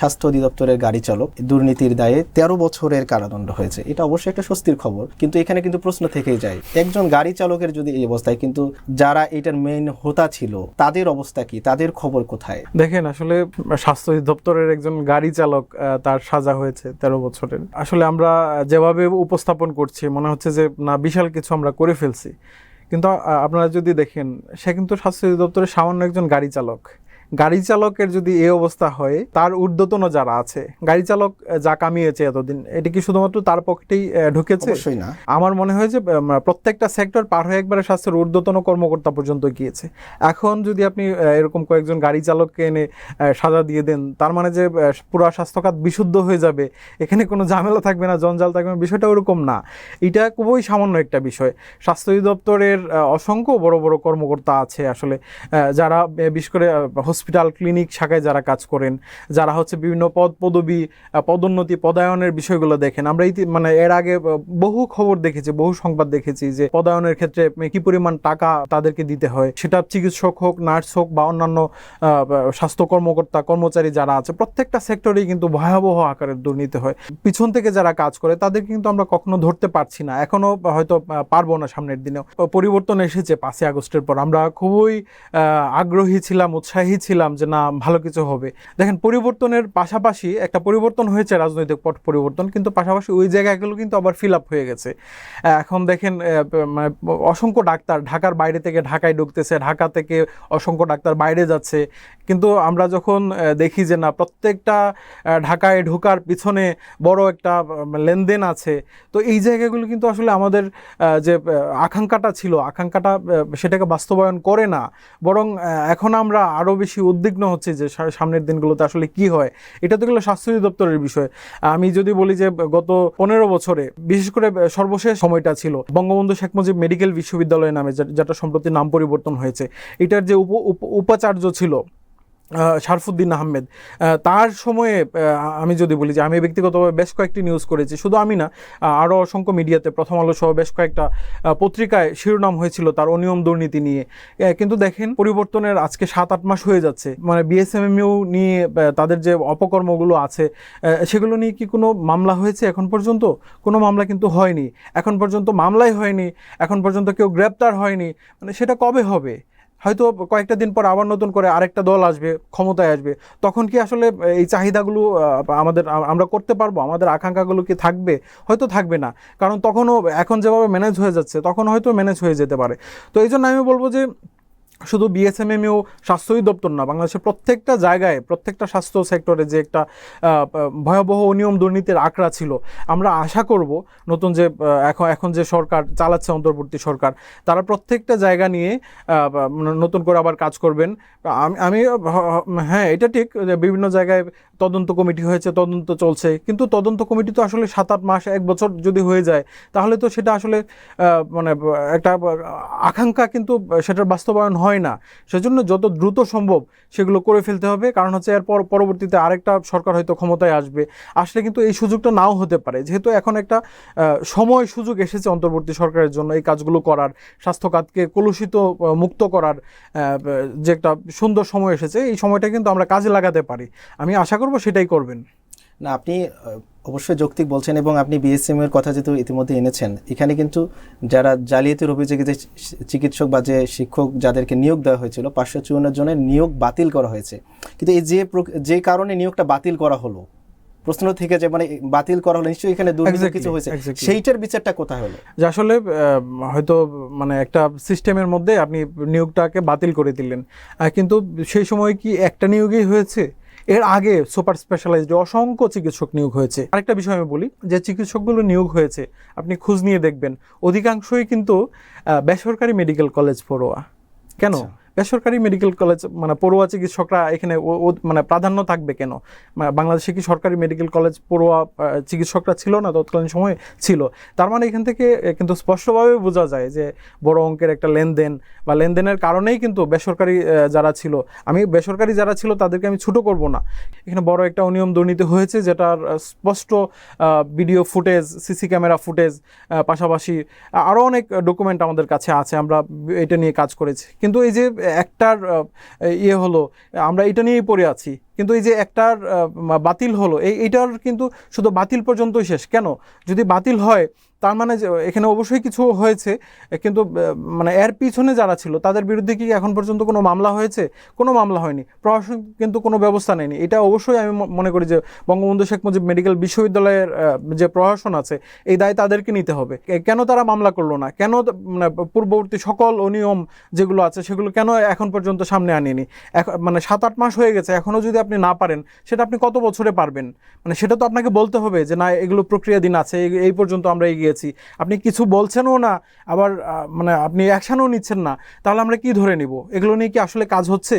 স্বাস্থ্য অধিদপ্তরের গাড়ি চালক দুর্নীতির দায়ে তেরো বছরের কারাদণ্ড হয়েছে। এটা অবশ্যই একটা স্বস্তির খবর। কিন্তু এখানে কিন্তু প্রশ্ন থেকেই যায়, একজন গাড়ি চালকের যদি এই অবস্থায়, কিন্তু যারা এটার মেইন হোতা ছিল, তাদের অবস্থা কি? তাদের খবর কোথায়? দেখেন, আসলে স্বাস্থ্য দপ্তরের একজন গাড়ি চালক তার সাজা হয়েছে তেরো বছরের। আসলে আমরা যেভাবে উপস্থাপন করছি, মনে হচ্ছে যে না, বিশাল কিছু আমরা করে ফেলছি। কিন্তু আপনারা যদি দেখেন, সে কিন্তু স্বাস্থ্য দপ্তরের সামান্য একজন গাড়ি চালক। গাড়ি চালকের যদি এই অবস্থা হয় তার ঊর্ধ্বতন যারা আছে গাড়ি চালক যা কামিয়েছে এতদিন এটা কি শুধুমাত্র তার পকেটেই আহ, ঢুকেছে? না। আমার মনে হয় যে প্রত্যেকটা সেক্টর পার হয়ে একবারে স্বাস্থ্যের ঊর্ধ্বতন কর্মকর্তা পর্যন্ত গিয়েছে। এখন যদি আপনি এরকম কয়েকজন গাড়ি চালককে এনে সাজা দিয়ে দেন তার মানে যে পুরো স্বাস্থ্যখাত বিশুদ্ধ হয়ে যাবে এখানে কোনো ঝামেলা থাকবে না জঞ্জাল থাকবে না বিষয়টা ওরকম না। এটা খুবই সামান্য একটা বিষয়। স্বাস্থ্য অধিদপ্তরের অসংখ্য বড় বড় কর্মকর্তা আছে আসলে আহ, যারা বিশেষ করে হসপিটাল, ক্লিনিক শাখায় যারা কাজ করেন, যারা হচ্ছে বিভিন্ন পদ পদবি পদোন্নতি, পদায়নের বিষয়গুলো দেখেন। আমরা ইতি- মানে এর আগে বহু খবর দেখেছি, বহু সংবাদ দেখেছি যে পদায়নের ক্ষেত্রে কি পরিমাণ টাকা তাদেরকে দিতে হয়, সেটা চিকিৎসক হোক, নার্স হোক বা অন্যান্য স্বাস্থ্য কর্মকর্তা, কর্মচারী যারা আছে, প্রত্যেকটা সেক্টরেই কিন্তু ভয়াবহ আকারে দুর্নীতি হয়। পিছন থেকে যারা কাজ করে তাদের কিন্তু আমরা কখনো ধরতে পারছি না। এখনও হয়তো পারব না সামনের দিনেও। পরিবর্তন এসেছে পাঁচই আগস্টের পর। আমরা খুবই আগ্রহী ছিলাম, উৎসাহী ছিলাম যে না, ভালো কিছু হবে। দেখেন, পরিবর্তনের পাশাপাশি একটা পরিবর্তন হয়েছে রাজনৈতিক পট পরিবর্তন, কিন্তু পাশাপাশি ওই জায়গাগুলো কিন্তু আবার ফিল আপ হয়ে গেছে। এখন দেখেন মানে অসংখ্য ডাক্তার ঢাকার বাইরে থেকে ঢাকায় ঢুকতেছে, ঢাকা থেকে অসংখ্য ডাক্তার বাইরে যাচ্ছে। কিন্তু আমরা যখন দেখি যে না, প্রত্যেকটা ঢাকায় ঢোকার পিছনে বড় একটা লেনদেন আছে, তো এই জায়গাগুলো কিন্তু আসলে আমাদের যে আকাঙ্ক্ষাটা ছিল, আকাঙ্ক্ষাটা সেটাকে বাস্তবায়ন করে না। বরং এখন আমরা আরও বেশি উদ্বিগ্ন হচ্ছে যে সামনের দিনগুলোতে আসলে কি হয়, এটা তো গেলো স্বাস্থ্য দপ্তরের বিষয়। আমি যদি বলি যে, গত পনেরো বছরে, বিশেষ করে সর্বশেষ সময়টা ছিল, বঙ্গবন্ধু শেখ মুজিব মেডিকেল বিশ্ববিদ্যালয় নামে যেটা সম্প্রতি নাম পরিবর্তন হয়েছে, এটার যে উপ, উপ- উপাচার্য ছিল শারফুদ্দিন আহমেদ। তার সময়ে আমি যদি বলি যে আমি ব্যক্তিগতভাবে বেশ কয়েকটি নিউজ করেছি। শুধু আমি না আরও অসংখ্য মিডিয়াতে প্রথম আলো সহ বেশ কয়েকটা পত্রিকায় শিরোনাম হয়েছিল তার অনিয়ম দুর্নীতি নিয়ে। কিন্তু দেখেন, পরিবর্তনের আজকে সাত, আট মাস হয়ে যাচ্ছে। মানে বিএসএমএমইউ নিয়ে তাদের যে অপকর্মগুলো আছে সেগুলো নিয়ে কি কোনো মামলা হয়েছে এখন পর্যন্ত? কোনো মামলা কিন্তু হয়নি। এখন পর্যন্ত মামলাই হয়নি। এখন পর্যন্ত কেউ গ্রেপ্তার হয়নি। মানে সেটা কবে হবে? হয়তো কয়েকটা দিন পর আবার নতুন করে আরেকটা দল আসবে, ক্ষমতায় আসবে। তখন কি আসলে এই চাহিদাগুলো আমাদের, আমরা করতে পারব? আমাদের আকাঙ্ক্ষাগুলো কি থাকবে? হয়তো থাকবে না। কারণ তখনও এখন যেভাবে ম্যানেজ হয়ে যাচ্ছে, তখন হয়তো ম্যানেজ হয়ে যেতে পারে। তো এই জন্য আমি বলব যে শুধু বিএসএমএমইউ স্বাস্থ্য দপ্তর না, বাংলাদেশের প্রত্যেকটা জায়গায়, প্রত্যেকটা স্বাস্থ্য সেক্টরে যে একটা ভয়াবহ অনিয়ম দুর্নীতির আঁকড়া ছিল, আমরা আশা করব নতুন যে এখন এখন যে সরকার চালাচ্ছে অন্তর্বর্তী সরকার, তারা প্রত্যেকটা জায়গা নিয়ে নতুন করে আবার কাজ করবেন। আমি আমি হ্যাঁ এটা ঠিক যে বিভিন্ন জায়গায় তদন্ত কমিটি হয়েছে, তদন্ত চলছে, কিন্তু তদন্ত কমিটি তো আসলে সাত আট মাস, এক বছর যদি হয়ে যায়, তাহলে তো সেটা আসলে মানে একটা আকাঙ্ক্ষা কিন্তু সেটার বাস্তবায়ন হয় না। সেজন্য যত দ্রুত সম্ভব সেগুলো করে ফেলতে হবে। কারণ হচ্ছে এর পর পরবর্তীতে আরেকটা সরকার হয়তো ক্ষমতায় আসবে। আসলে কিন্তু এই সুযোগটা নাও হতে পারে। যেহেতু এখন একটা সময় সুযোগ এসেছে অন্তর্বর্তী সরকারের জন্য এই কাজগুলো করার স্বাস্থ্য খাতকে কলুষিত মুক্ত করার যে একটা সুন্দর সময় এসেছে, এই সময়টা কিন্তু আমরা কাজে লাগাতে পারি। আমি আশা করব সেটাই করবেন। না, আপনি অবশ্যই যৌক্তিক বলছেন এবং আপনি বিএসএম এর কথা যেহেতু ইতিমধ্যে এনেছেন এখানে কিন্তু যারা জালিয়াতির অভিযোগে যে চিকিৎসক বা যে শিক্ষক যাদেরকে নিয়োগ দেওয়া হয়েছিল পাঁচশো চুয়ান্ন জনের নিয়োগ বাতিল করা হয়েছে। কিন্তু এই যে যে কারণে নিয়োগটা বাতিল করা হলো প্রশ্ন থেকে যে মানে বাতিল করা হলো নিশ্চয়ই এখানে দুর্নীতি কিছু হয়েছে। সেইটার বিচারটা কোথায় হলো? যে আসলে হয়তো মানে একটা সিস্টেমের মধ্যে আপনি নিয়োগটাকে বাতিল করে দিলেন। কিন্তু সেই সময় কি একটা নিয়োগই হয়েছে? এর আগে সুপার স্পেশালাইজড অসংখ্য চিকিৎসক নিয়োগ হয়েছে। আরেকটা বিষয় আমি বলি, যে চিকিৎসকগুলো নিয়োগ হয়েছে, আপনি খোঁজ নিয়ে দেখবেন। অধিকাংশই কিন্তু বেসরকারি মেডিকেল কলেজ পড়োয়া। কেন? আচ্ছা। বেসরকারি মেডিকেল কলেজ মানে পড়ুয়া চিকিৎসকরা এখানে মানে প্রাধান্য থাকবে কেন? বাংলাদেশে কি সরকারি মেডিকেল কলেজ পড়ুয়া চিকিৎসকরা ছিল না? তৎকালীন সময়ে ছিল। তার মানে এখান থেকে কিন্তু স্পষ্টভাবে বোঝা যায় যে বড় অঙ্কের একটা লেনদেন বা লেনদেনের কারণেই কিন্তু বেসরকারি যারা ছিল, আমি বেসরকারি যারা ছিল তাদেরকে আমি ছোট করব না। এখানে বড় একটা অনিয়ম দুর্নীতি হয়েছে যেটার স্পষ্ট video footage CC camera footage পাশাপাশি আরও অনেক ডকুমেন্ট আমাদের কাছে আছে, আমরা এটা নিয়ে কাজ করেছি। কিন্তু এই যে একটার ইয়ে হলো আমরা এটা নিয়েই পড়ে আছি। কিন্তু এই যে একটার বাতিল হলো, এই, এইটার কিন্তু শুধু বাতিল পর্যন্তই শেষ। কেন? যদি বাতিল হয়, তার মানে এখানে অবশ্যই কিছু হয়েছে, কিন্তু মানে এর পিছনে যারা ছিল, তাদের বিরুদ্ধে কি এখন পর্যন্ত কোনো মামলা হয়েছে? কোনো মামলা হয়নি। প্রশাসন কিন্তু কোনো ব্যবস্থা নেয়নি। এটা অবশ্যই আমি মনে করি যে, বঙ্গবন্ধু শেখ মুজিব মেডিকেল বিশ্ববিদ্যালয়ের যে প্রশাসন আছে, এই দায় তাদেরকে নিতে হবে। কেন তারা মামলা করল না? কেন মানে পূর্ববর্তী সকল অনিয়ম যেগুলো আছে, সেগুলো কেন এখন পর্যন্ত সামনে আনেনি? এখন মানে সাত আট মাস হয়ে গেছে এখনও যদি আপনি না পারেন, সেটা আপনি কত বছরে পারবেন? মানে সেটা তো আপনাকে বলতে হবে যে, না, এগুলো প্রক্রিয়াধীন আছে এই- পর্যন্ত আমরা এগিয়েছি। আপনি কিছু বলছেনও না, আবার মানে আপনি অ্যাকশানও নিচ্ছেন না, তাহলে আমরা কি ধরে নিব? এগুলো নিয়ে কি আসলে কাজ হচ্ছে?